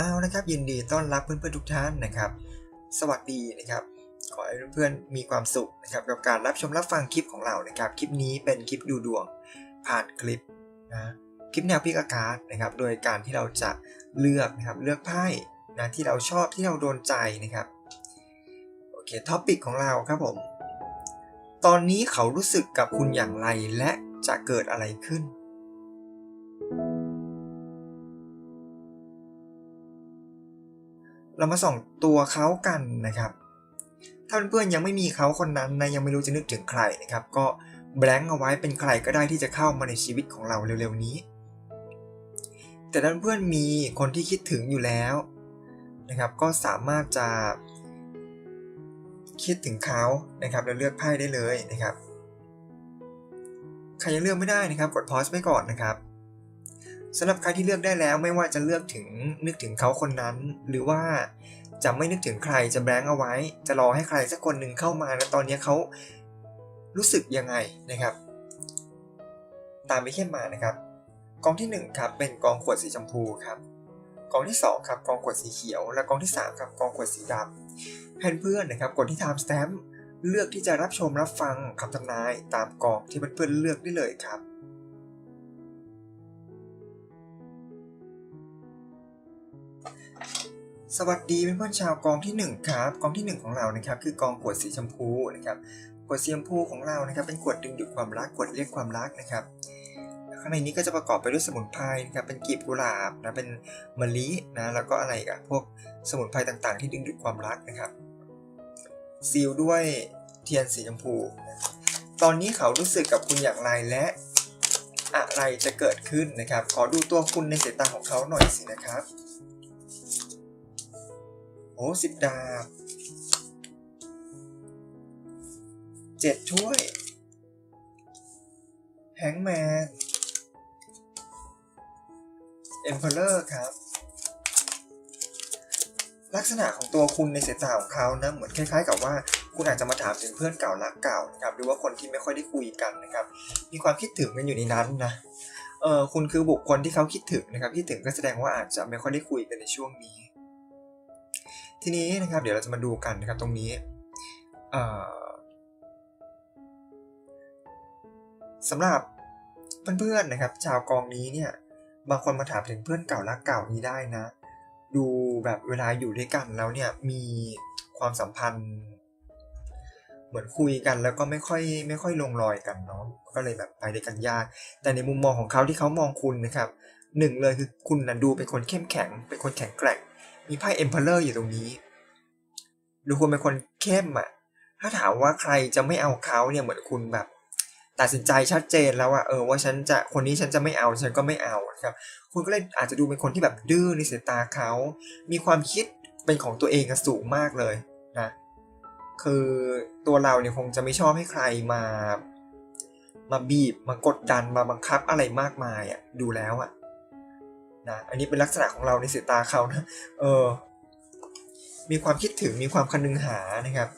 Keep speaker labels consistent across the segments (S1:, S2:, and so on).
S1: เอาละครับยินดีต้อนรับเพื่อนๆทุกท่านนะครับ สวัสดีนะครับ ขอให้เพื่อนๆมีความสุขนะครับกับการรับชมรับฟังคลิปของเรานะครับ คลิปนี้เป็นคลิปดูดวง ผ่านคลิปนะคลิปแนวพิกอากาศนะครับ โดยการที่เราจะเลือกนะครับเลือกไพ่นะที่เราชอบที่เราโดนใจนะครับโอเคท็อปิกของเราครับผมตอนนี้เขารู้สึกกับคุณอย่างไรและจะเกิดอะไรขึ้น เรามาส่องตัวเขากันนะครับ ถ้าเพื่อนๆยังไม่มีเขาคนนั้นนะยังไม่รู้จะนึกถึงใครนะครับ ก็แบงค์เอาไว้เป็นใครก็ได้ที่จะเข้ามาในชีวิตของเราเร็วๆนี้ แต่ถ้าเพื่อนมีคนที่คิดถึงอยู่แล้วนะครับ ก็สามารถจะ คิดถึงเขานะครับแล้วเลือกไพ่ได้เลยนะครับ ใครยังเลือกไม่ได้นะครับ กดพอสไปก่อนนะครับ สำหรับใครที่เลือกได้แล้วไม่ว่าจะเลือกถึงนึกถึงเขาคนนั้น หรือว่าจะไม่นึกถึงใครจะแบงค์เอาไว้ จะรอให้ใครสักคนหนึ่งเข้ามาแล้วตอนนี้เขารู้สึกยังไงนะครับ ตามไปเข้มมานะครับ กองที่1ครับเป็นกองขวดสีชมพูครับกองที่2ครับกองขวดสีเขียว และกองที่3ครับกองขวดสีดำเพื่อนๆนะครับกดที่ time stamp เลือกที่จะรับชมรับฟังคำทำนายตามกองที่เพื่อนๆเลือกได้เลยครับ สวัสดีเพื่อนๆชาวกองที่ 1 ครับกองที่ 1 ของเรานะครับคือกองขวดสีชมพูนะครับขวดสีชมพูของเรานะครับเป็นขวดดึงดูดความรักขวดเรียกความรักนะครับข้างในนี้ก็จะประกอบไปด้วยสมุนไพรนะครับเป็นกลีบกุหลาบนะเป็นมะลินะแล้วก็อะไรกันพวกสมุนไพรต่างๆ ที่ดึงดูดความรักนะครับซีลด้วยเทียนสีชมพู ตอนนี้เขารู้สึกกับคุณอย่างไรและอะไรจะเกิดขึ้นนะครับ ขอดูตัวคุณในสายตาของเขาหน่อยสินะครับ โอ้สิบดาบเจ็ดถ้วย แฮงแมนเอ็มเพลเลอร์ครับ ลักษณะของตัวคุณในสายตาของเขานะ เหมือนคล้ายๆ กับว่าคุณอาจจะมาถามถึงเพื่อนเก่ารักเก่านะครับ หรือว่าคนที่ไม่ค่อยได้คุยกันนะครับ มีความคิดถึงกันอยู่ในนั้นนะเออคุณคือบุคคลที่เขาคิดถึงนะครับคิดถึงก็แสดงว่าอาจจะไม่ค่อยได้คุยกันในช่วงนี้ ทีนี้นะครับเดี๋ยวเราจะมาดูกันนะครับตรงนี้สำหรับเพื่อนๆนะครับ ชาวกองนี้เนี่ยบางคนมาถามถึงเพื่อนเก่ารักเก่านี้ได้นะ ดูแบบเวลาอยู่ด้วยกันแล้วเนี่ยมีความสัมพันธ์ เหมือนคุยกันแล้วก็ไม่ค่อยไม่ค่อยลงรอยกันเนาะก็เลยแบบไปด้วยกันยาก แต่ในมุมมองของเขาที่เขามองคุณนะครับหนึ่งเลยคือคุณนะดูเป็นคนเข้มแข็งเป็นคนแข็งแกร่ง มีไพ่เอ็มเพลเลอร์อยู่ตรงนี้ดูคุณเป็นคนเข้มอะ่ะ ถ้าถามว่าใครจะไม่เอาเขาเนี่ยเหมือนคุณแบบตัดสินใจชัดเจนแล้วอะเออว่าฉันจะคนนี้ฉันจะไม่เอาฉันก็ไม่เอาครับ คุณก็เลยอาจจะดูเป็นคนที่แบบดื้อในสายตาเขา มีความคิดเป็นของตัวเองสูงมากเลยนะคือตัวเราเนี่ยคงจะไม่ชอบให้ใครมา มาบีบมากดดันมาบังคับอะไรมากมายอะดูแล้วอะ นะอันนี้เป็นลักษณะของเราในสายตาเขานะเออมีความคิดถึงมีความคันนึงหานะครับ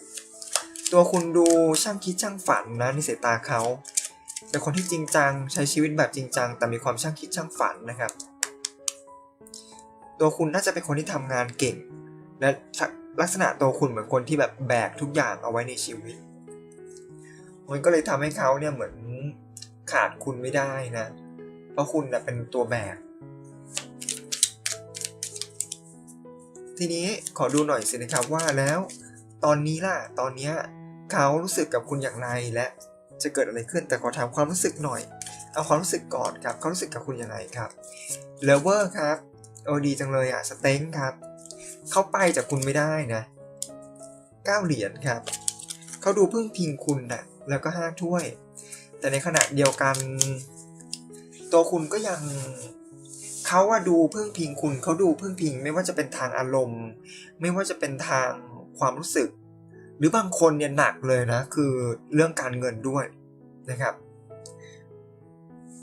S1: ตัวคุณดูช่างคิดช่างฝันนะในสายตาเขาเป็นคนที่จริงจังใช้ชีวิตแบบจริงจัง แต่มีความช่างคิดช่างฝันนะครับ ตัวคุณน่าจะเป็นคนที่ทำงานเก่ง และลักษณะตัวคุณเหมือนคนที่แบบแบกทุกอย่างเอาไว้ในชีวิต มันก็เลยทำให้เขาเนี่ยเหมือนขาดคุณไม่ได้นะ เพราะคุณนะเป็นตัวแบก ทีนี้ขอดูหน่อยสินะครับว่าแล้ว ตอนนี้ล่ะ ตอนนี้เขารู้สึกกับคุณอย่างไรและจะเกิดอะไรขึ้นแต่ขอถามความรู้สึกหน่อย เอาความรู้สึกก่อนครับเขารู้สึกกับคุณยังไงครับเลเวอร์ครับโอ้ดีจังเลยอะสเต็งครับเขาไปจากคุณไม่ได้นะเก้าเหรียญครับเขาดูพึ่งพิงคุณนะแล้วก็ห้าถ้วย แต่ในขณะเดียวกัน ตัวคุณก็ยัง เขาว่าดูพึ่งพิงคุณเขาดูพึ่งพิง ไม่ว่าจะเป็นทางอารมณ์ ไม่ว่าจะเป็นทางความรู้สึก หรือบางคนเนี่ยหนักเลยนะ คือเรื่องการเงินด้วยนะครับ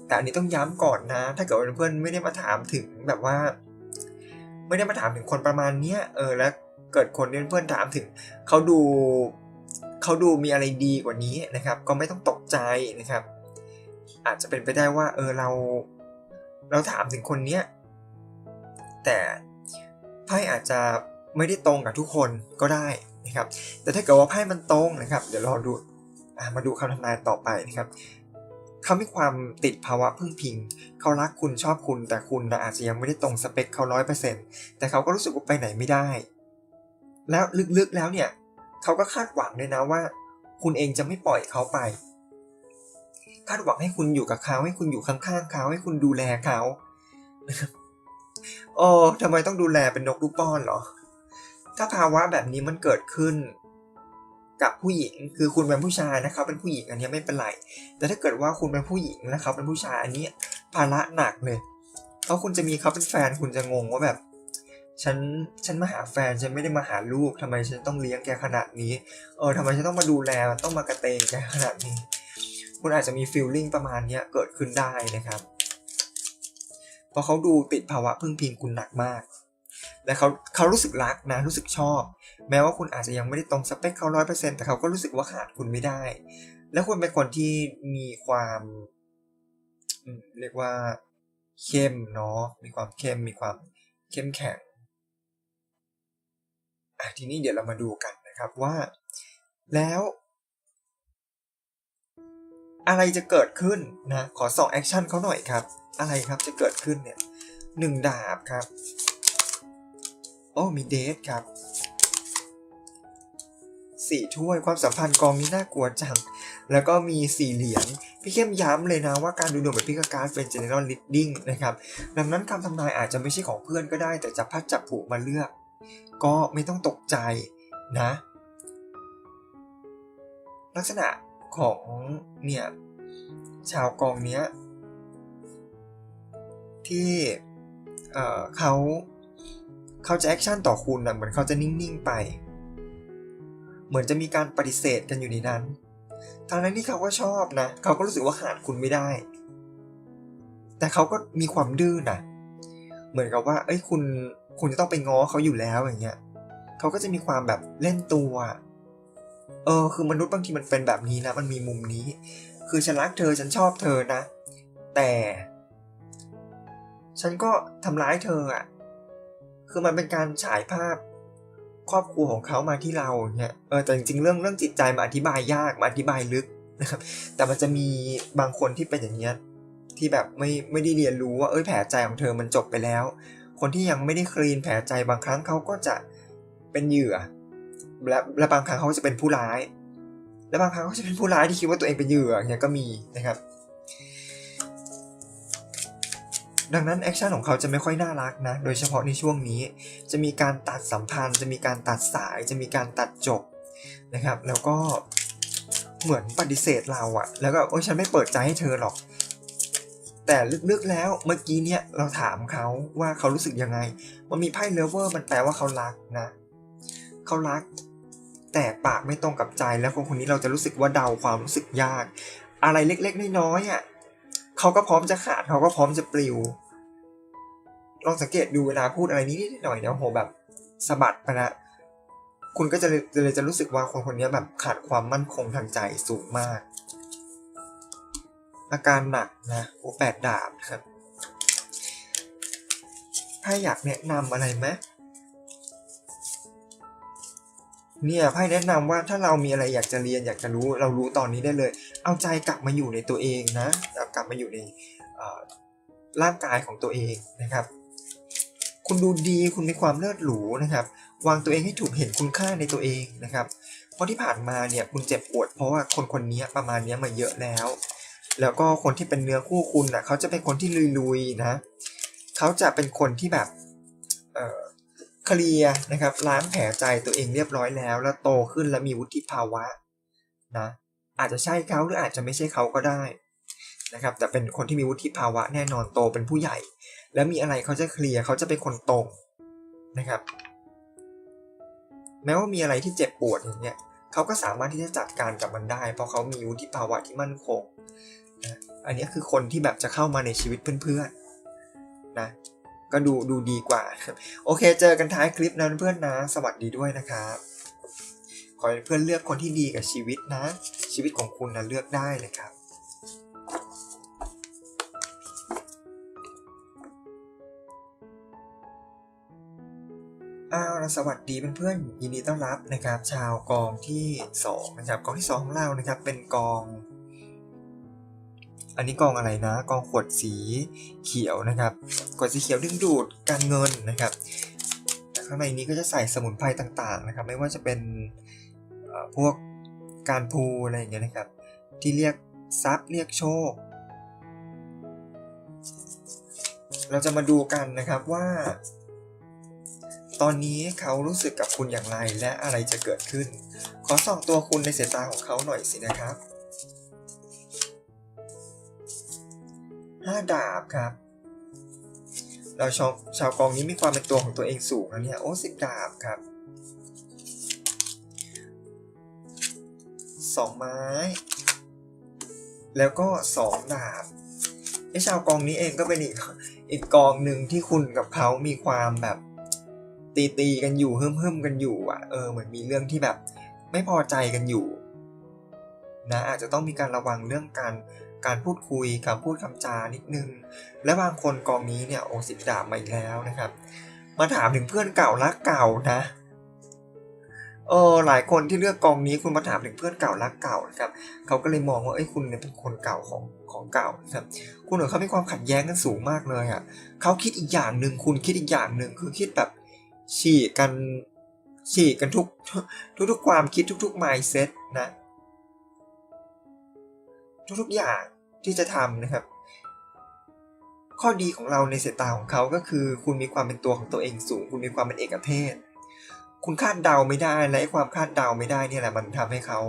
S1: แต่อันนี้ต้องย้ำก่อนนะ ถ้าเกิดเพื่อนไม่ได้มาถามถึงแบบว่า ไม่ได้มาถามถึงคนประมาณเนี้ยเออแล้วเกิดคนเพื่อนถามถึงเขาดูเขาดูมีอะไรดีกว่านี้นะครับ ก็ไม่ต้องตกใจนะครับ อาจจะเป็นไปได้ว่า เออเรา เราถามถึงคนเนี้ยแต่ไพ่อาจจะไม่ได้ตรงกับทุกคนก็ได้นะครับ แต่ถ้าเกิดว่าไพ่มันตรงนะครับ เดี๋ยวรอดูมาดูคำทำนายต่อไปนะครับเขามีความติดภาวะพึ่งพิง เขารักคุณชอบคุณ แต่คุณอาจจะยังไม่ได้ตรงสเปคเขาร้อยเปอร์เซ็นต์แต่เขาก็รู้สึกว่าไปไหนไม่ได้ แล้วลึกๆแล้วเนี่ย เขาก็คาดหวังด้วยนะว่า คุณเองจะไม่ปล่อยเขาไป คาดหวังให้คุณอยู่กับเขาให้คุณอยู่ข้างๆเขาให้คุณดูแลเขานะครับโอ้ทำไมต้องดูแลเป็นนกลูกป้อนเหรอ ถ้าภาวะแบบนี้มันเกิดขึ้นกับผู้หญิงคือคุณเป็นผู้ชายนะครับ เป็นผู้หญิงอันนี้ไม่เป็นไร แต่ถ้าเกิดว่าคุณเป็นผู้หญิงแล้วเขาเป็นผู้ชายอันนี้ภาระหนักเลยเพราะคุณจะมีเขาเป็นแฟนคุณจะงงว่าแบบฉันฉันมาหาแฟนฉันไม่ได้มาหาลูกทำไมฉันต้องเลี้ยงแกขนาดนี้เออทำไมฉันต้องมาดูแลต้องมากระเตงแกขนาดนี้ คุณอาจจะมีฟีลลิ่งประมาณนี้เกิดขึ้นได้นะครับ เพราะเขาดูติดภาวะพึ่งพิงคุณหนักมาก และเขาเขารู้สึกรักนะรู้สึกชอบ แม้ว่าคุณอาจจะยังไม่ได้ตรงสเปคเขาร้อยเปอร์เซ็นแต่เขาก็รู้สึกว่าขาดคุณไม่ได้ แล้วคุณเป็นคนที่มีความอืมเรียกว่าเข้มเนาะมีความเข้มมีความเข้มแข็งอะทีนี้เดี๋ยวเรามาดูกันนะครับว่า แล้ว อะไรจะเกิดขึ้นนะขอส่องแอคชั่นเขาหน่อยครับ อะไรครับจะเกิดขึ้นเนี่ยหนึ่งดาบครับ โอ้มีเดทครับสี่ถ้วยความสัมพันธ์กองนี้น่ากลัวจัง แล้วก็มีสี่เหรียญพี่เข้มย้ำเลยนะว่าการดูดวงแบบพิกการเป็น general reading นะครับ ดังนั้นคำทำนายอาจจะไม่ใช่ของเพื่อนก็ได้ แต่จะพัดจับผูกมาเลือก ก็ไม่ต้องตกใจนะ ลักษณะ ของเนี่ยชาวกองเนี้ยที่เออเขาเขาจะแอคชั่นต่อคุณนะเหมือนเขาจะนิ่งๆไป เหมือนจะมีการปฏิเสธกันอยู่ในนั้นทางนั้นที่เขาก็ชอบนะเขาก็รู้สึกว่าขาดคุณไม่ได้ แต่เขาก็มีความดื้อนะเหมือนกับว่า เอ้ยคุณคุณจะต้องไปง้อเขาอยู่แล้วอย่างเงี้ยเขาก็จะมีความแบบเล่นตัว เออคือมนุษย์บางทีมันเป็นแบบนี้นะ มันมีมุมนี้ คือฉันรักเธอฉันชอบเธอนะ แต่ ฉันก็ทำร้ายเธออะ คือมันเป็นการฉายภาพครอบครัวของเขามาที่เราเนี่ยเออแต่จริงๆเรื่องเรื่องจิตใจมาอธิบายยากมาอธิบายลึกนะครับ แต่มันจะมีบางคนที่เป็นอย่างเงี้ยที่แบบไม่ไม่ได้เรียนรู้ว่าเอ้ยแผลใจของเธอมันจบไปแล้ว คนที่ยังไม่ได้คลีนแผลใจบางครั้งเขาก็จะเป็นเหยื่อ และและบางครั้งเขาจะเป็นผู้ร้าย และบางครั้งเขาจะเป็นผู้ร้ายที่คิดว่าตัวเองเป็นเหยื่อเนี่ยก็มีนะครับ ดังนั้นแอคชั่นของเขาจะไม่ค่อยน่ารักนะ โดยเฉพาะในช่วงนี้ จะมีการตัดสัมพันธ์ จะมีการตัดสาย จะมีการตัดจบนะครับ แล้วก็เหมือนปฏิเสธเราอะแล้วก็โอ้ยฉันไม่เปิดใจให้เธอหรอก แต่ลึกๆแล้วเมื่อกี้เนี่ยเราถามเขาว่าเขารู้สึกยังไง มันมีไพ่เลเวอร์มันแปลว่าเขารักนะ เขารัก แต่ปากไม่ตรงกับใจแล้วคนคนนี้เราจะรู้สึกว่าเดาความรู้สึกยาก อะไรเล็กๆน้อยๆอะเขาก็พร้อมจะขาดเขาก็พร้อมจะปลิวลองสังเกตดูเวลาพูดอะไรนิดหน่อยนี่ยโหแบบสะบัดไปละคุณก็จะเลยจะเลยจะรู้สึกว่าคนคนนี้แบบขาดความมั่นคงทางใจสูงมาก อาการหนักนะโอแปดดาบครับ ถ้าอยากแนะนำอะไรไหม เนี่ยไพ่แนะนำว่าถ้าเรามีอะไรอยากจะเรียนอยากจะรู้เรารู้ตอนนี้ได้เลย เอาใจกลับมาอยู่ในตัวเองนะกลับมาอยู่ในร่างกายของตัวเองนะครับ คุณดูดีคุณมีความเลิศหรูนะครับ วางตัวเองให้ถูกเห็นคุณค่าในตัวเองนะครับ เพราะที่ผ่านมาเนี่ยคุณเจ็บปวด เพราะว่าคนคนนี้ประมาณนี้มาเยอะแล้ว แล้วก็คนที่เป็นเนื้อคู่คุณนะเขาจะเป็นคนที่ลุยๆนะเขาจะเป็นคนที่แบบเออ เคลียร์นะครับล้างแผลใจตัวเองเรียบร้อยแล้ว แล้วโตขึ้นแล้วมีวุฒิภาวะนะอาจจะใช่เขาหรืออาจจะไม่ใช่เขาก็ได้นะครับแต่เป็นคนที่มีวุฒิภาวะแน่นอนโตเป็นผู้ใหญ่ แล้วมีอะไรเขาจะเคลียร์เขาจะเป็นคนตรงนะครับ แม้ว่ามีอะไรที่เจ็บปวดอย่างเงี้ยเขาก็สามารถที่จะจัดการกับมันได้ เพราะเขามีวุฒิภาวะที่มั่นคงนะอันนี้คือคนที่แบบจะเข้ามาในชีวิตเพื่อนๆนะ ก็ดูดูดีกว่า โอเค เจอกันท้ายคลิปนะเพื่อนนะ สวัสดีด้วยนะครับ ขอให้เพื่อนเลือกคนที่ดีกับชีวิตนะ ชีวิตของคุณนะเลือกได้เลยครับอ้าวแล้วสวัสดีเพื่อนๆยินดีต้อนรับนะครับ ชาวกองที่สองนะครับกองที่สองของเรานะครับ เป็นกอง อันนี้กองอะไรนะ กองขวดสีเขียวนะครับ ขวดสีเขียวดึงดูดการเงินนะครับ ข้างในนี้ก็จะใส่สมุนไพรต่างๆนะครับ ไม่ว่าจะเป็นพวกการพูอะไรอย่างเงี้ยนะครับ ที่เรียกทรัพย์เรียกโชค เราจะมาดูกันนะครับว่า ตอนนี้เขารู้สึกกับคุณอย่างไรและอะไรจะเกิดขึ้น ขอส่องตัวคุณในสายตาของเขาหน่อยสินะครับ ห้าดาบครับ เราชาวชาวกองนี้มีความเป็นตัวของตัวเองสูงนะเนี่ย โอ้สิบดาบครับสองไม้ แล้วก็สองดาบไอชาวกองนี้เองก็เป็นอีกอีกกองหนึ่งที่คุณกับเขามีความแบบตีตีกันอยู่เฮิ่มเฮิมกันอยู่อะเออเหมือนมีเรื่องที่แบบ ไม่พอใจกันอยู่ นะอาจจะต้องมีการระวังเรื่องการ การพูดคุยการพูดคำจานิดนึง และบางคนกองนี้เนี่ยโอสิบดาบมาอีกแล้วนะครับ มาถามถึงเพื่อนเก่ารักเก่านะเออหลายคนที่เลือกกองนี้คุณมาถามถึงเพื่อนเก่ารักเก่านะครับเขาก็เลยมองว่าเอ้ยคุณเนี่ยเป็นคนเก่าของของเก่านะครับคุณเหรอเขามีความขัดแย้งกันสูงมากเลยอะเขาคิดอีกอย่างหนึ่งคุณคิดอีกอย่างหนึ่งคือคิดแบบฉีกกันฉีกกันทุกทุกทุกๆความคิดทุกๆ mindset นะ ทุกๆอย่างที่จะทำนะครับ ข้อดีของเราในสายตาของเขาก็คือ คุณมีความเป็นตัวของตัวเองสูง คุณมีความเป็นเอกเทศ คุณคาดเดาไม่ได้และความคาดเดาไม่ได้เนี่ยแหละมันทำให้เขา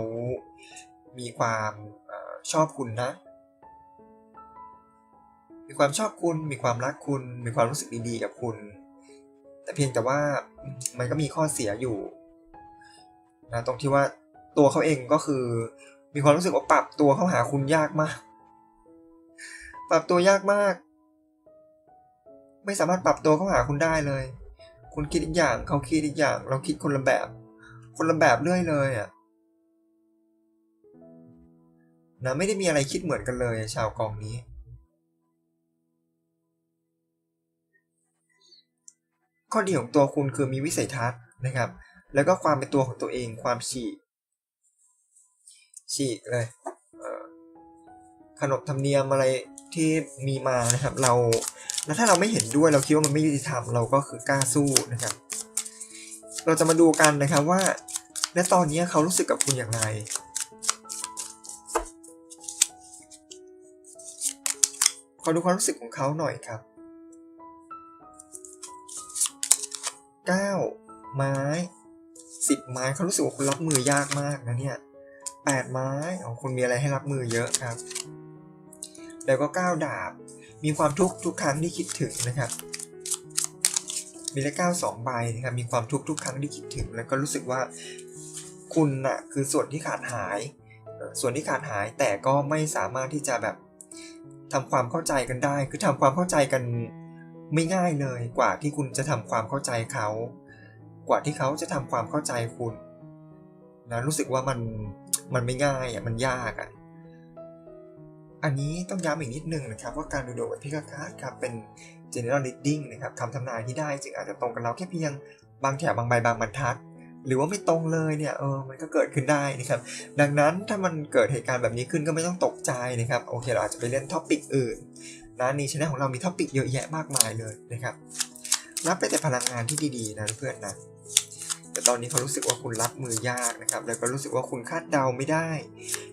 S1: มีความอชอบคุณนะ มีความชอบคุณ มีความรักคุณ มีความรู้สึกดีๆกับคุณ แต่เพียงแต่ว่ามันก็มีข้อเสียอยู่นะตรงที่ว่าตัวเขาเองก็คือ มีความรู้สึกว่าปรับตัวเข้าหาคุณยากมาก ปรับตัวยากมาก ไม่สามารถปรับตัวเข้าหาคุณได้เลย คุณคิดอีกอย่างเขาคิดอีกอย่าง เราคิดคนละแบบ คนละแบบเรื่อยเลยอะนะไม่ได้มีอะไรคิดเหมือนกันเลย ชาวกองนี้ ข้อดีของตัวคุณคือมีวิสัยทัศน์นะครับ แล้วก็ความเป็นตัวของตัวเองความฉีก ฉีกเลยขนบธรรมเนียมอะไรที่มีมานะครับ เราแล้วถ้าเราไม่เห็นด้วยเราคิดว่ามันไม่ยุติธรรมเราก็คือกล้าสู้นะครับ เราจะมาดูกันนะครับว่าและตอนนี้เขารู้สึกกับคุณอย่างไรขอดูความรู้สึกของเขาหน่อยครับเก้าไม้สิบไม้เขารู้สึกว่าคุณรับมือยากมากนะเนี่ย แปดไม้ของคุณมีอะไรให้รับมือเยอะครับ แล้วก็เก้าดาบ มีความทุกข์ทุกครั้งที่คิดถึงนะครับ มีเลขเก้าสองใบนะครับ มีความทุกข์ทุกครั้งที่คิดถึง แล้วก็รู้สึกว่าคุณน่ะคือส่วนที่ขาดหาย ส่วนที่ขาดหายแต่ก็ไม่สามารถที่จะแบบทำความเข้าใจกันได้ คือทำความเข้าใจกันไม่ง่ายเลยกว่าที่คุณจะทำความเข้าใจเขา กว่าที่เขาจะทำความเข้าใจคุณนะรู้สึกว่ามัน มันไม่ง่ายอะมันยากอะอันนี้ต้องย้ำอีกนิดนึงนะครับ ว่าการดูดวงแบบพิกาคาร์ดครับเป็น general reading นะครับคำทำนายที่ได้จึงอาจจะตรงกับเราแค่เพียงบางแถวบางใบบางบรรทัด หรือว่าไม่ตรงเลยเนี่ยเออมันก็เกิดขึ้นได้นะครับ ดังนั้นถ้ามันเกิดเหตุการณ์แบบนี้ขึ้นก็ไม่ต้องตกใจนะครับโอเคเราอาจจะไปเล่นท็อปิกอื่นนะนี่ชแนลของเรามีท็อปิกเยอะแยะมากมายเลยนะครับรับไปแต่พลังงานที่ดีๆนะเพื่อนนะ แต่ตอนนี้เขารู้สึกว่าคุณรับมือยากนะครับ แล้วก็รู้สึกว่าคุณคาดเดาไม่ได้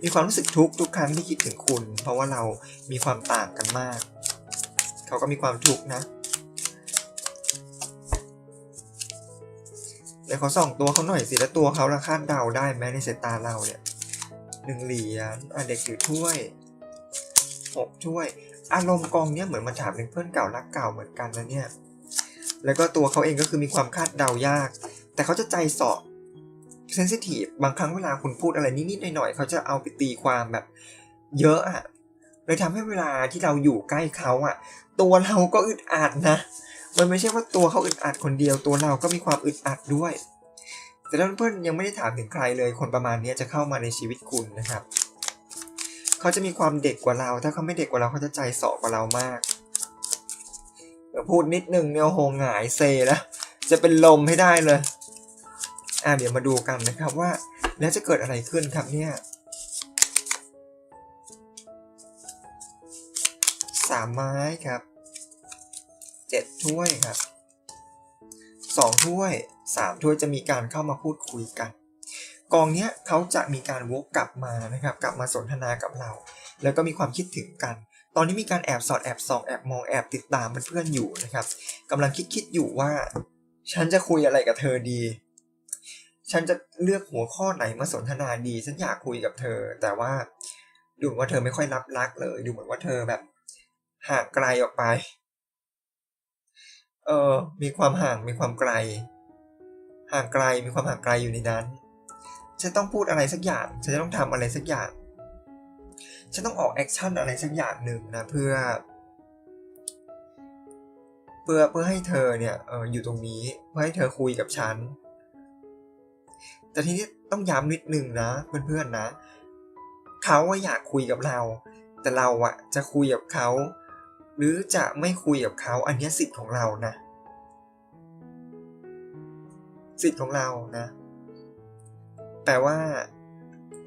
S1: มีความรู้สึกทุกทุกครั้งที่คิดถึงคุณ เพราะว่าเรามีความต่างกันมาก เขาก็มีความทุกข์นะเดี๋ยวเขาส่องตัวเขาหน่อยสิแล้วตัวเขาละคาดเดาได้ไหมในสายตาเราเนี่ยหนึ่งเหรียญอะเด็กถือถ้วยหกถ้วย อารมณ์กองเนี้ยเหมือนมาถามเพื่อนเก่ารักเก่าเหมือนกันนะเนี่ยแล้วก็ตัวเขาเองก็คือมีความคาดเดายาก แต่เขาจะใจสาะเซนซิทีฟบางครั้งเวลาคุณพูดอะไรนิดๆหน่อยๆเขาจะเอาไปตีความแบบ เยอะอะเลยทำให้เวลาที่เราอยู่ใกล้เขาอะตัวเราก็อึดอัดนะ มันไม่ใช่ว่าตัวเขาอึดอัดคนเดียว ตัวเราก็มีความอึดอัดด้วย แต่ถ้าเพื่อนยังไม่ได้ถามถึงใครเลยคนประมาณนี้จะเข้ามาในชีวิตคุณนะครับเขาจะมีความเด็กกว่าเรา ถ้าเขาไม่เด็กกว่าเราเขาจะใจสาะกว่าเรามากพูดนิดนึงเนี่ยโหงายเซแล้วจะเป็นลมให้ได้เลย อ่าเดี๋ยวมาดูกันนะครับว่า แล้วจะเกิดอะไรขึ้นครับเนี่ยสามไม้ครับเจ็ดถ้วยครับสองถ้วยสามถ้วยจะมีการเข้ามาพูดคุยกัน กองเนี้ยเขาจะมีการวกกลับมานะครับ กลับมาสนทนากับเรา แล้วก็มีความคิดถึงกัน ตอนนี้มีการแอบสอดแอบส่องแอบมองแอบติดตามเพื่อนๆอยู่นะครับกำลังคิดคิดอยู่ว่า ฉันจะคุยอะไรกับเธอดี ฉันจะเลือกหัวข้อไหนมาสนทนาดี ฉันอยากคุยกับเธอ แต่ว่าดูเหมือนว่าเธอไม่ค่อยรับรักเลย ดูเหมือนว่าเธอแบบห่างไกลออกไป เออ มีความห่างมีความไกล ห่างไกลมีความห่างไกลอยู่ในนั้น ฉันต้องพูดอะไรสักอย่าง ฉันจะต้องทำอะไรสักอย่าง ฉันต้องออกแอคชั่นอะไรสักอย่างหนึ่งนะเพื่อ เพื่อเพื่อให้เธอเนี่ยเอออยู่ตรงนี้ เพื่อให้เธอคุยกับฉัน แต่ทีนี้ต้องย้ำนิดนึงนะเพื่อนๆนะ เขาอยากคุยกับเรา แต่เราอะจะคุยกับเขา หรือจะไม่คุยกับเขาอันนี้สิทธิ์ของเรานะ สิทธิ์ของเรานะ แปลว่า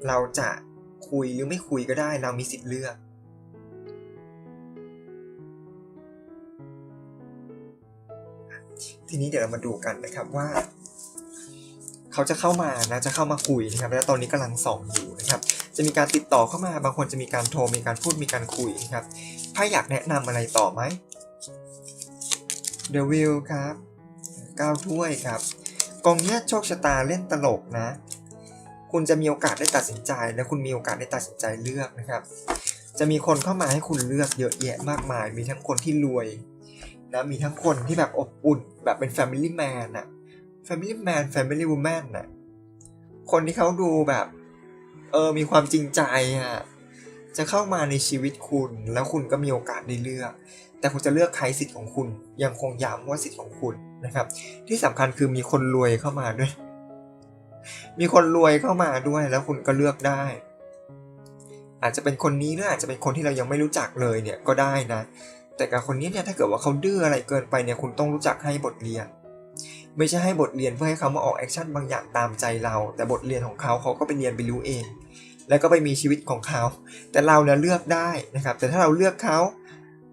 S1: เราจะคุยหรือไม่คุยก็ได้เรามีสิทธิ์เลือกทีนี้เดี๋ยวเรามาดูกันนะครับว่า เขาจะเข้ามานะจะเข้ามาคุยนะครับแล้วตอนนี้กำลังส่องอยู่นะครับจะมีการติดต่อเข้ามาบางคนจะมีการโทรมีการพูดมีการคุยนะครับถ้าอยากแนะนำอะไรต่อไหม The Wheel ครับก้าวถ้วยครับกองเนี้ยโชคชะตาเล่นตลกนะ คุณจะมีโอกาสได้ตัดสินใจ และคุณมีโอกาสได้ตัดสินใจเลือกนะครับ จะมีคนเข้ามาให้คุณเลือกเยอะแยะมากมาย มีทั้งคนที่รวยนะมีทั้งคนที่แบบอบอุ่นแบบเป็น Family Man น่ะ Family Man Family Woman น่ะ คนที่เขาดูแบบ เออ มีความจริงใจอะ จะเข้ามาในชีวิตคุณ แล้วคุณก็มีโอกาสได้เลือก แต่คุณจะเลือกใครสิทธิ์ของคุณ ยังคงย้ำว่าสิทธิ์ของคุณนะครับ ที่สำคัญคือมีคนรวยเข้ามาด้วย มีคนรวยเข้ามาด้วย แล้วคุณก็เลือกได้ อาจจะเป็นคนนี้หรืออาจจะเป็นคนที่เรายังไม่รู้จักเลยเนี่ยก็ได้นะแต่กับคนนี้เนี่ยถ้าเกิดว่าเขาดื้ออะไรเกินไปเนี่ยคุณต้องรู้จักให้บทเรียน ไม่ใช่ให้บทเรียนเพื่อให้เขามาออกแอคชั่นบางอย่างตามใจเรา แต่บทเรียนของเขาเขาก็ไปเรียนไปรู้เอง แล้วก็ไปมีชีวิตของเขา แต่เราเนี่ยเลือกได้นะครับ แต่ถ้าเราเลือกเขา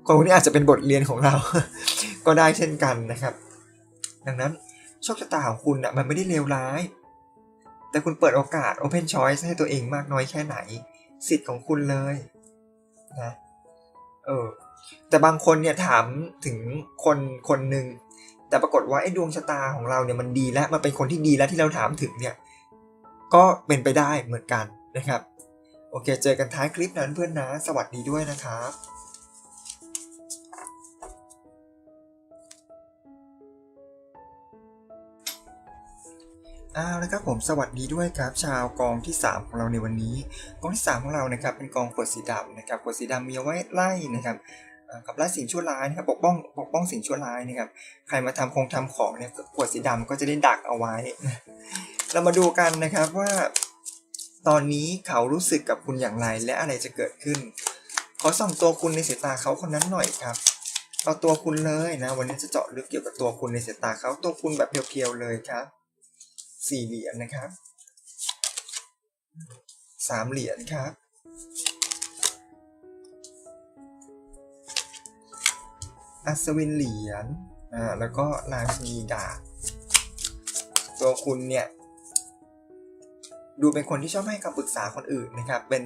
S1: คนนนี้อาจจะเป็นบทเรียนของเรา ก็ได้เช่นกันนะครับ ดังนั้นโชคชะตาของคุณน่ะมันไม่ได้เลวร้าย แต่คุณเปิดโอกาส Open Choice ให้ตัวเองมากน้อยแค่ไหน สิทธิ์ของคุณเลยนะเออแต่บางคนเนี่ยถามถึงคนคนหนึ่ง แต่ปรากฏว่าไอ้ดวงชะตาของเราเนี่ยมันดีแล้วมันเป็นคนที่ดีแล้วที่เราถามถึงเนี่ยก็เป็นไปได้เหมือนกันนะครับ โอเค เจอกันท้ายคลิปนั้นเพื่อนนะ สวัสดีด้วยนะครับอ้าวนะครับผมสวัสดีด้วยครับ ชาวกองที่ 3 ของเราในวันนี้ กองที่ 3 ของเรานะครับเป็นกองขวดสีดำนะครับขวดสีดำมีไว้ไล่นะครับ กับไล่สิ่งชั่วร้ายนะครับปกป้องปกป้องสิ่งชั่วร้ายนะครับใครมาทำคงทำของเนี่ยขวดสีดำก็จะได้ดักเอาไว้ เรามาดูกันนะครับว่า ตอนนี้เขารู้สึกกับคุณอย่างไรและอะไรจะเกิดขึ้น ขอส่องตัวคุณในสายตาเขาคนนั้นหน่อยครับเอาตัวคุณเลยนะ วันนี้จะเจาะลึกเกี่ยวกับตัวคุณในสายตาเขาตัวคุณแบบเพียวๆเลยครับสี่เหรียญนะครับสามเหรียญครับ อัศวินเหรียญอ่าแล้วก็ราชินีดาบตัวคุณเนี่ย ดูเป็นคนที่ชอบให้คำปรึกษาคนอื่นนะครับ เป็น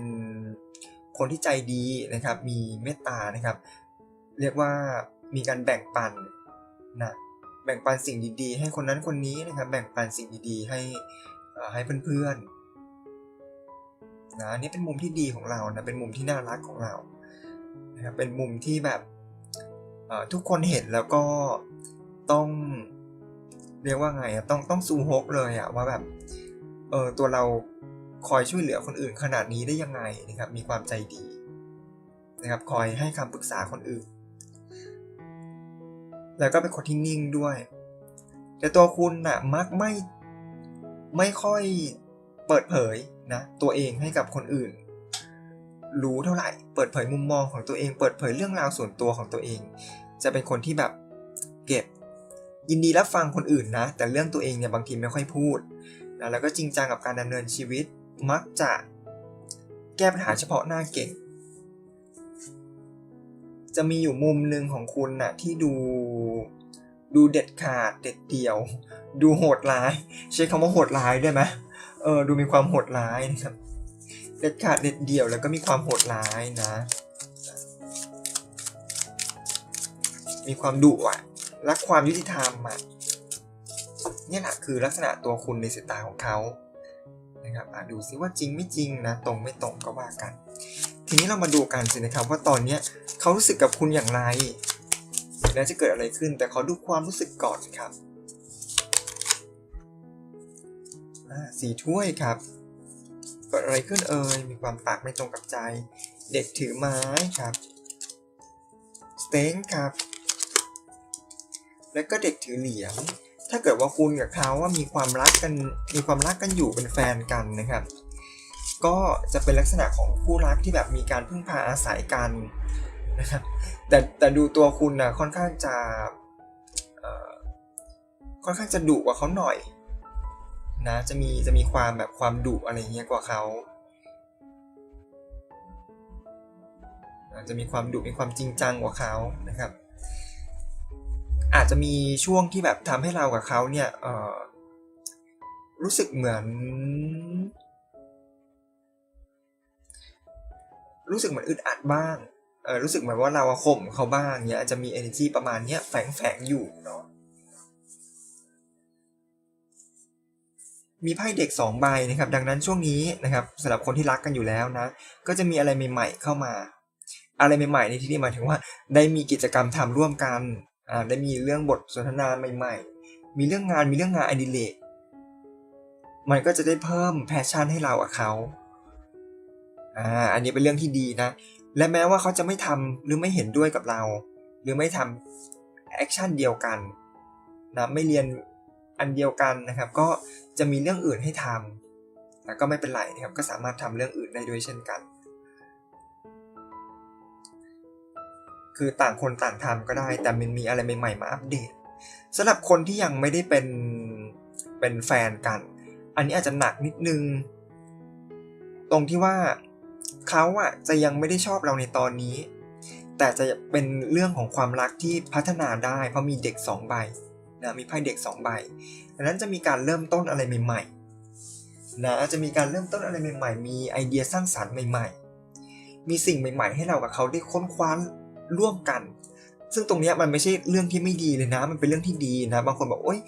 S1: คนที่ใจดีนะครับ มีเมตตานะครับ เรียกว่ามีการแบ่งปันนะแบ่งปันสิ่งดีๆ ให้คนนั้นคนนี้นะครับ แบ่งปันสิ่งดีๆ ให้อ่อให้เพื่อนๆนะนี่เป็นมุมที่ดีของเรานะเป็นมุมที่น่ารักของเรานะครับเป็นมุมที่แบบ ทุกคนเห็นแล้วก็ต้องเรียกว่าไงต้องต้องซูฮกเลยอะว่าแบบเออตัวเราคอยช่วยเหลือคนอื่นขนาดนี้ได้ยังไงนะครับ มีความใจดีนะครับคอยให้คำปรึกษาคนอื่น แล้วก็เป็นคนที่นิ่งด้วย แต่ตัวคุณน่ะมักไม่ไม่ค่อยเปิดเผยนะตัวเองให้กับคนอื่น รู้เท่าไหร่ เปิดเผยมุมมองของตัวเอง เปิดเผยเรื่องราวส่วนตัวของตัวเอง จะเป็นคนที่แบบเก็บยินดีรับฟังคนอื่นนะ แต่เรื่องตัวเองเนี่ยบางทีไม่ค่อยพูดนะแล้วก็จริงจังกับการดำเนินชีวิตมักจะแก้ปัญหาเฉพาะหน้าเก่ง จะมีอยู่มุมหนึ่งของคุณน่ะที่ดูดูเด็ดขาดเด็ดเดี่ยว ดูโหดร้าย ใช้คำว่าโหดร้ายได้ไหมเออดูมีความโหดร้ายนะครับเด็ดขาดเด็ดเดี่ยวแล้วก็มีความโหดร้ายนะ มีความดุอะ รักความยุติธรรมอะนี่แหละคือลักษณะตัวคุณในสายตาของเขานะครับอะดูซิว่าจริงไม่จริงนะ ตรงไม่ตรงก็ว่ากัน ทีนี้เรามาดูกันสินะครับว่าตอนเนี้ยเขารู้สึกกับคุณอย่างไรและจะเกิดอะไรขึ้น แต่ขอดูความรู้สึกก่อนครับสีถ้วยครับเกิดอะไรขึ้นเอ่ยมีความปากไม่ตรงกับใจ เด็กถือไม้ครับสเต็งครับ แล้วก็เด็กถือเหรียญถ้าเกิดว่าคุณกับเขาว่ามีความรักกันมีความรักกันอยู่เป็นแฟนกันนะครับ ก็จะเป็นลักษณะของคู่รักที่แบบมีการพึ่งพาอาศัยกันนะครับแต่แต่ดูตัวคุณนะค่อนข้างจะค่อนข้างจะดุกว่าเขาหน่อยนะจะมีจะมีความแบบความดุอะไรเงี้ยกว่าเขาจะมีความดุมีความจริงจังกว่าเขานะครับ อาจจะมีช่วงที่แบบทำให้เรากับเขาเนี่ยเออรู้สึกเหมือน รู้สึกเหมือนอึดอัดบ้างเออรู้สึกเหมือนว่าเราข่มเขาบ้างเนี่ยอาจจะมี energy ประมาณเนี้ยแฝงแฝงอยู่เนาะมีไพ่เด็กสองใบนะครับ ดังนั้นช่วงนี้นะครับสำหรับคนที่รักกันอยู่แล้วนะ ก็จะมีอะไรใหม่ ๆ เข้ามา อะไรใหม่ ๆ ในที่นี้หมายถึงว่า ได้มีกิจกรรมทำร่วมกัน ได้มีเรื่องบทสนทนาใหม่ๆ มีเรื่องงานมีเรื่องงานอดิเรกมันก็จะได้เพิ่มแพชชั่นให้เรากับเขาอ่าอันนี้เป็นเรื่องที่ดีนะ และแม้ว่าเขาจะไม่ทำหรือไม่เห็นด้วยกับเรา หรือไม่ทำแอคชั่นเดียวกันนะไม่เรียนอันเดียวกันนะครับ ก็จะมีเรื่องอื่นให้ทำแต่ก็ไม่เป็นไรนะครับก็สามารถทำเรื่องอื่นได้ด้วยเช่นกัน คือต่างคนต่างทำก็ได้ แต่มันมีอะไรใหม่ๆมาอัปเดตสำหรับคนที่ยังไม่ได้เป็นเป็นแฟนกัน อันนี้อาจจะหนักนิดนึง ตรงที่ว่าเขาอะจะยังไม่ได้ชอบเราในตอนนี้ แต่จะเป็นเรื่องของความรักที่พัฒนาได้ เพราะมีเด็กสองใบนะมีไพ่เด็กสองใบดังนั้นจะมีการเริ่มต้นอะไรใหม่ๆนะจะมีการเริ่มต้นอะไรใหม่ ๆ มีไอเดียสร้างสรรค์ใหม่ ๆ มีสิ่งใหม่ ๆ ให้เรากับเขาได้ค้นคว้า ร่วมกัน ซึ่งตรงนี้มันไม่ใช่เรื่องที่ไม่ดีเลยนะ มันเป็นเรื่องที่ดีนะ บางคนบอกโอ๊ย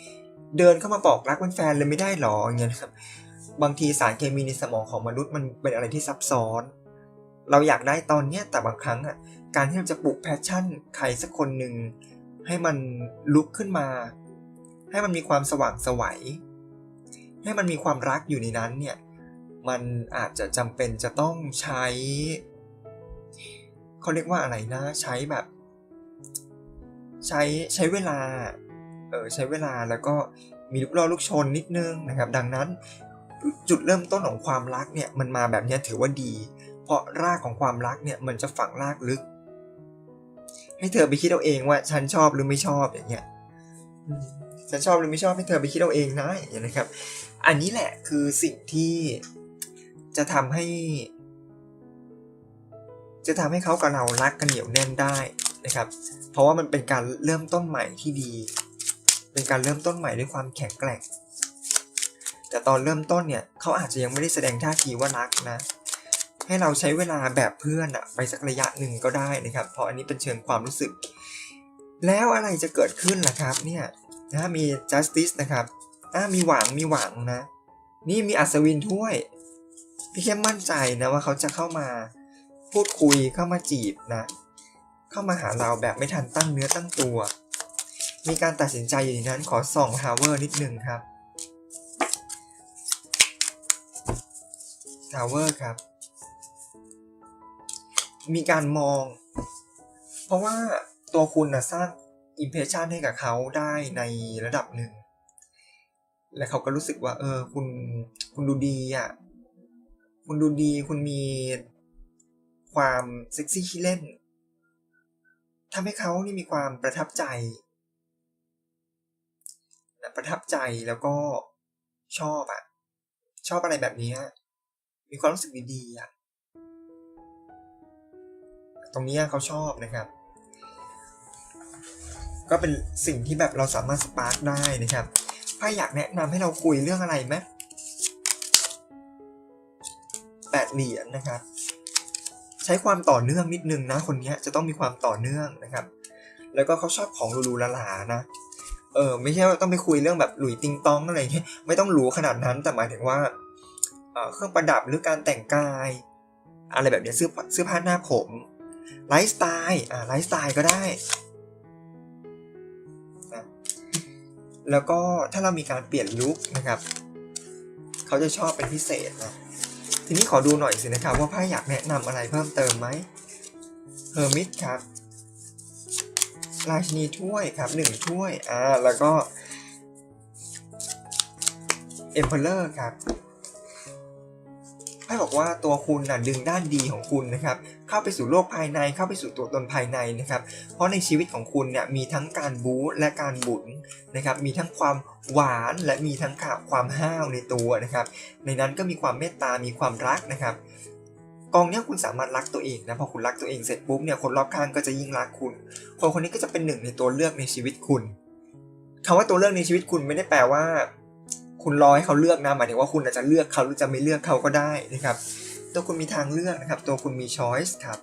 S1: เดินเข้ามาบอกรักเป็นแฟนเลยไม่ได้หรออย่างเงี้ยครับบางทีสารเคมีในสมองของมนุษย์มันเป็นอะไรที่ซับซ้อน เราอยากได้ตอนเนี้ยแต่บางครั้งอะการที่เราจะปลุกแพชชั่นใครสักคนหนึ่งให้มันลุกขึ้นมา ให้มันมีความสว่างสวัยให้มันมีความรักอยู่ในนั้นเนี่ยมันอาจจะจำเป็นจะต้องใช้ เขาเรียกว่าอะไรนะ ใช้แบบ ใช้ใช้เวลาเออใช้เวลาแล้วก็มีลูกล่อลูกชนนิดนึงนะครับ ดังนั้นจุดเริ่มต้นของความรักเนี่ยมันมาแบบนี้ถือว่าดี เพราะรากของความรักเนี่ยมันจะฝังรากลึก ให้เธอไปคิดเอาเองว่าฉันชอบหรือไม่ชอบอย่างเงี้ยฉันชอบหรือไม่ชอบให้เธอไปคิดเอาเองนะอย่างนี้ยนะครับ อันนี้แหละคือสิ่งที่จะทำให้ จะทำให้เขากับเรารักกันเหนียวแน่นได้นะครับ เพราะว่ามันเป็นการเริ่มต้นใหม่ที่ดี เป็นการเริ่มต้นใหม่ด้วยความแข็งแกร่ง แต่ตอนเริ่มต้นเนี่ยเขาอาจจะยังไม่ได้แสดงท่าทีว่ารักนะ ให้เราใช้เวลาแบบเพื่อนอะไปสักระยะหนึ่งก็ได้นะครับ เพราะอันนี้เป็นเชิงความรู้สึก แล้วอะไรจะเกิดขึ้นล่ะครับเนี่ยนะมี justice นะครับอ่ามีหวังมีหวังนะ นี่มีอัศวินถ้วย พี่แค่มั่นใจนะว่าเขาจะเข้ามา พูดคุยเข้ามาจีบนะ เข้ามาหาเราแบบไม่ทันตั้งเนื้อตั้งตัว มีการตัดสินใจอยู่ในนั้นขอส่องทาวเวอร์นิดนึงครับทาวเวอร์ครับ มีการมอง เพราะว่าตัวคุณนะสร้างอิมเพรสชันให้กับเขาได้ในระดับหนึ่ง และเขาก็รู้สึกว่า เออ คุณ คุณดูดีอะ คุณดูดี คุณมี ความเซ็กซี่ขี้เล่นทำให้เขานี่มีความประทับใจประทับใจแล้วก็ชอบอะชอบอะไรแบบนี้มีความรู้สึกดีๆอะตรงนี้เขาชอบนะครับ ก็เป็นสิ่งที่แบบเราสามารถสปาร์กได้นะครับไพ่อยากแนะนำให้เราคุยเรื่องอะไรไหมแปดเหรียญนะครับ ใช้ความต่อเนื่องนิดนึงนะ คนนี้จะต้องมีความต่อเนื่องนะครับ แล้วก็เขาชอบของหรูๆหราๆนะเออไม่ใช่ว่าต้องไปคุยเรื่องแบบหลุยติงตองอะไรอย่างเงี้ยไม่ต้องหรูขนาดนั้นแต่หมายถึงว่าเออเครื่องประดับหรือการแต่งกาย อะไรแบบเนี้ยเสื้อเสื้อผ้าหน้าผมไลฟ์สไตล์อ่าไลฟ์สไตล์ก็ได้นะแล้วก็ถ้าเรามีการเปลี่ยนลุคนะครับ เขาจะชอบเป็นพิเศษนะ ทีนี้ขอดูหน่อยสินะครับว่าไพ่อยากแนะนำอะไรเพิ่มเติมไหมเฮอร์มิตครับ ราชินีถ้วยครับหนึ่งถ้วย อ่า แล้วก็เอมเพลอร์ครับ ไพ่บอกว่าตัวคุณน่ะดึงด้านดีของคุณนะครับเข้าไปสู่โลกภายในเข้าไปสู่ตัวตนภายในนะครับ เพราะในชีวิตของคุณเนี่ยมีทั้งการบู๊และการบุญนะครับมีทั้งความหวานและมีทั้งความห้าวในตัวนะครับ ในนั้นก็มีความเมตตามีความรักนะครับกองเนี้ยคุณสามารถรักตัวเองนะพอคุณรักตัวเองเสร็จปุ๊บเนี่ยคนรอบข้างก็จะยิ่งรักคุณคนคนนี้ก็จะเป็นหนึ่งในตัวเลือกในชีวิตคุณคำว่าตัวเลือกในชีวิตคุณไม่ได้แปลว่า คุณรอให้เขาเลือกนะหมายถึงว่าคุณอาจจะเลือกเขาหรือจะไม่เลือกเขาก็ได้นะครับ ตัวคุณมีทางเลือกนะครับ ตัวคุณมี choice ครับ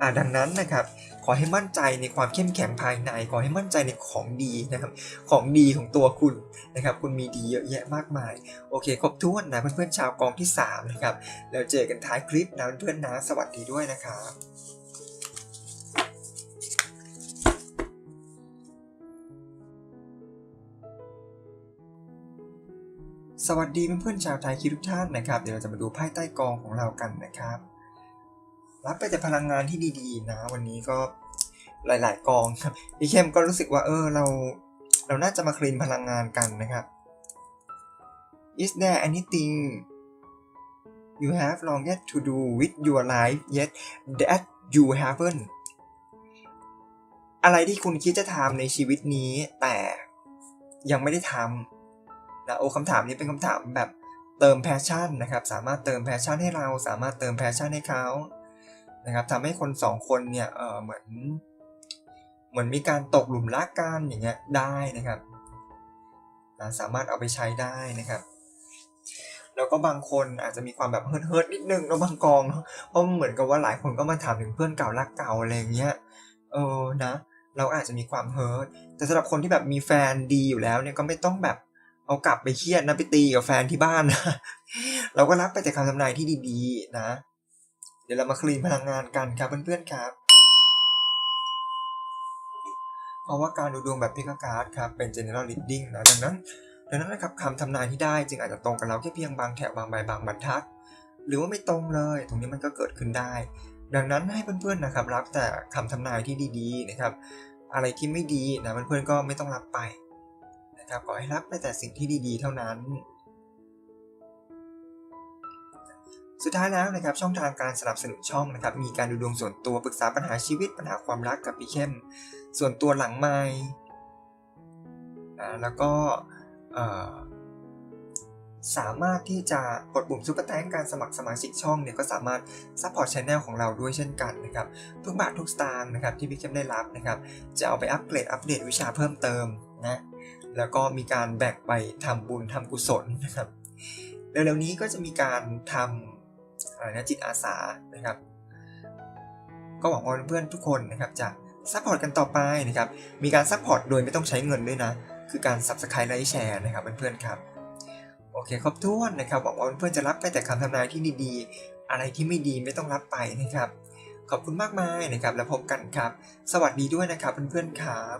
S1: อ่าดังนั้นนะครับ ขอให้มั่นใจในความเข้มแข็งภายใน ขอให้มั่นใจในของดีนะครับ ของดีของตัวคุณนะครับ คุณมีดีเยอะแยะมากมาย โอเค ครบถ้วนนะเพื่อนๆชาวกองที่ 3 นะครับ แล้วเจอกันท้ายคลิปนะเพื่อนๆนะ สวัสดีด้วยนะครับ สวัสดีเพื่อนๆชาวไทยคิดทุกท่านนะครับ เดี๋ยวเราจะมาดูไพ่ใต้กองของเรากันนะครับ รับไปแต่พลังงานที่ดีๆนะ วันนี้ก็หลาย ๆ กองครับพี่เข้มก็รู้สึกว่าเออเรา เราน่าจะมาคลีนพลังงานกันนะครับ Is there anything you have long yet to do with your life yet that you haven't อะไรที่คุณคิดจะทำในชีวิตนี้แต่ยังไม่ได้ทำ นะโอ้คำถามนี้เป็นคำถามแบบเติมแพชชั่นนะครับสามารถเติมแพชชั่นให้เรา สามารถเติมแพชชั่นให้เขานะครับทำให้คนสองคนเนี่ยเออเหมือนเหมือนมีการตกหลุมรักกันอย่างเงี้ยได้นะครับนะสามารถเอาไปใช้ได้นะครับ แล้วก็บางคนอาจจะมีความแบบเฮิร์ทเฮิร์ทนิดนึงแล้วบางกองเนาะเพราะเหมือนกับว่าหลายคนก็มาถามถึงเพื่อนเก่ารักเก่าอะไรอย่างเงี้ยเออนะเราอาจจะมีความเฮิร์ทแต่สำหรับคนที่แบบมีแฟนดีอยู่แล้วเนี่ยก็ไม่ต้องแบบ เอากลับไปเครียดนะไปตีกับแฟนที่บ้านนะ เราก็รับไปแต่คำทำนายที่ดีๆนะ เดี๋ยวเรามาคลีนพลังงานกันครับเพื่อนๆครับ เพราะว่าการดูดวงแบบพิกการ์ดครับเป็น general reading นะดังนั้นดังนั้นนะครับคำทำนายที่ได้จึงอาจจะตรงกับเราแค่เพียงบางแถวบางใบบางบรรทัด หรือว่าไม่ตรงเลย ตรงนี้มันก็เกิดขึ้นได้ ดังนั้นให้เพื่อนๆนะครับรับแต่คำทำนายที่ดีๆนะครับ อะไรที่ไม่ดีนะเพื่อนๆก็ไม่ต้องรับไป นะครับขอให้รับไปแต่สิ่งที่ดี ๆ เท่านั้น สุดท้ายแล้วนะครับช่องทางการสนับสนุนช่องนะครับมีการดูดวงส่วนตัวปรึกษาปัญหาชีวิตปัญหาความรักกับพี่เข้ม ส่วนตัวหลังไม้แล้วก็สามารถที่จะกดปุ่มซุปเปอร์แตงการสมัครสมาชิกช่องเนี่ยก็สามารถซัพพอร์ตช anel ของเราด้วยเช่นกันนะครับ ทุกบาททุกสตางค์นะครับที่พี่เข้มได้รับนะครับ จะเอาไปอัปเกรดอัปเดตวิชาเพิ่มเติมนะ แล้วก็มีการแบ่งไปทำบุญทำกุศลนะครับเร็วๆนี้ก็จะมีการทำอะไรนะจิตอาสานะครับ ก็หวังว่าเพื่อนทุกคนนะครับจะซัพพอร์ตกันต่อไปนะครับ มีการซัพพอร์ตโดยไม่ต้องใช้เงินด้วยนะ คือการ Subscribe และแชร์นะครับเพื่อนๆครับ โอเคครบถ้วนนะครับ หวังว่าเพื่อนๆจะรับไปแต่คำทำนายที่ดีๆ อะไรที่ไม่ดีไม่ต้องรับไปนะครับ ขอบคุณมากมายนะครับ แล้วพบกันครับ สวัสดีด้วยนะครับเพื่อนๆครับ